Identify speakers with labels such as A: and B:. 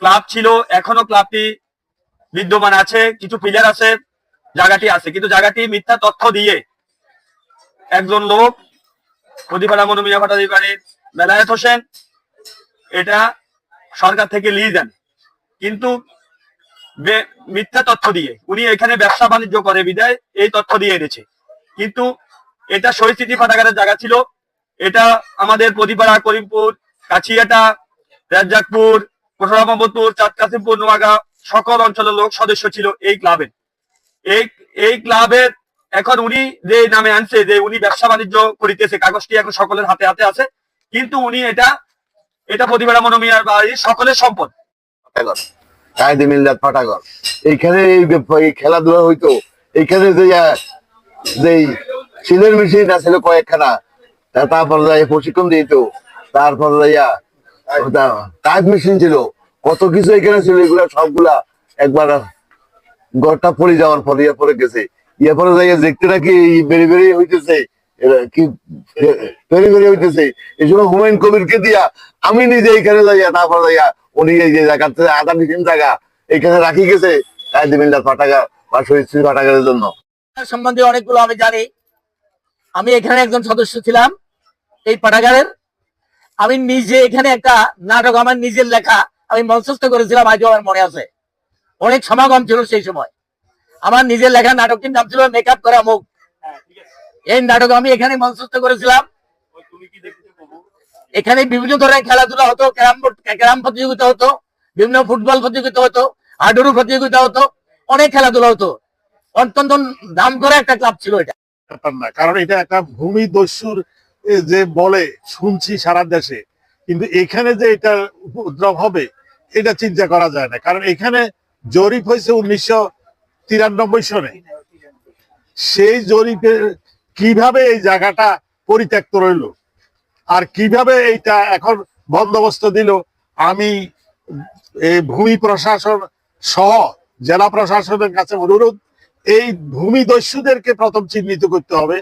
A: Club ছিল, এখনও ক্লাবটি বিদ্যমান আছে, কিছু প্লেয়ার আছে, জায়গাটি আছে। কিন্তু জায়গাটি মিথ্যা তথ্য দিয়ে একজন লোক প্রদীপাড়া মনুমিয়া ভট্টাধিকারীর বেলায়েত হোসেন, এটা সরকার থেকে লিজ দেন। কিন্তু মিথ্যা তথ্য দিয়ে, উনি এখানে ব্যবসা বাণিজ্য করে, বিদায়, এই তথ্য দিয়ে এনেছে। কিন্তু এটা শহীদ স্মৃতি জায়গা ছিল। এটা আমাদের প্রদীপাড়া করিমপুর, কাছিয়াটা, রাজ্জাকপুর কোটরা মোহাম্মদপুর চাঁদ কাসিমপুর নোয়াগা সকল অঞ্চলের লোক সদস্য ছিল এই ক্লাবের এই এই ক্লাবের এখন উনি যে নামে আনছে, যে উনি ব্যবসা বাণিজ্য করিতেছে, কাগজটি এখন সকলের হাতে হাতে আছে। কিন্তু উনি এটা এটা প্রতিবেড়া মনোমিয়ার সকলের সম্পদ।
B: এইখানে এই আছিল কয়েকখানা তারপর প্রশিক্ষণ দিত, তারপর যাইয়া ছিল। কত কিছু এখানে ছিল, এগুলা সবগুলা একবার ঘরটা পড়ে যাওয়ার পরে, ইয়া পরে গেছে। ইয়া পরে দেখতে নাকি বেরি বেরি হইতেছে। আমি নিজে এখানে যাইয়া, তারপর উনি এই যে আধা জায়গা, এখানে রাখি গেছে। কায়দে মিল্লাত ফাটাগার বা ফাটাগারের জন্য।
C: সম্বন্ধে অনেকগুলো আমি জানি। আমি এখানে একজন সদস্য ছিলাম, এই পাঠাগারের। আমি নিজে এখানে একটা নাটক আমার নিজের লেখা আমি মঞ্চস্থ করেছিলাম আজও আমার মনে আছে। অনেক সমাগম ছিল সেই সময়। আমার নিজের লেখা নাটকটির নাম ছিল মেকআপ করা মুখ এই নাটক আমি এখানে মঞ্চস্থ করেছিলাম। এখানে বিভিন্ন ধরনের খেলাধুলা হতো ক্যারাম বোর্ড ক্যারাম প্রতিযোগিতা হতো বিভিন্ন ফুটবল প্রতিযোগিতা হতো হাডুডু প্রতিযোগিতা হতো অনেক খেলাধুলা হতো। অত্যন্ত নাম করা একটা ক্লাব ছিল এটা।
D: কারণ এটা একটা ভূমি দস্যুর যে বলে, শুনছি সারা দেশে, কিন্তু এখানে যে এটা উপদ্রব হবে, এটা চিন্তা করা যায় না। কারণ এখানে জরিপ হয়েছে উনিশশো তিরানব্বই সনে। সেই জরিপে কীভাবে এই জায়গাটা পরিত্যক্ত রইল? আর কীভাবে এইটা এখন বন্দোবস্ত দিল? আমি ভূমি প্রশাসন সহ জেলা প্রশাসনের কাছে অনুরোধ, এই ভূমি দস্যুদেরকে প্রথম চিহ্নিত করতে হবে।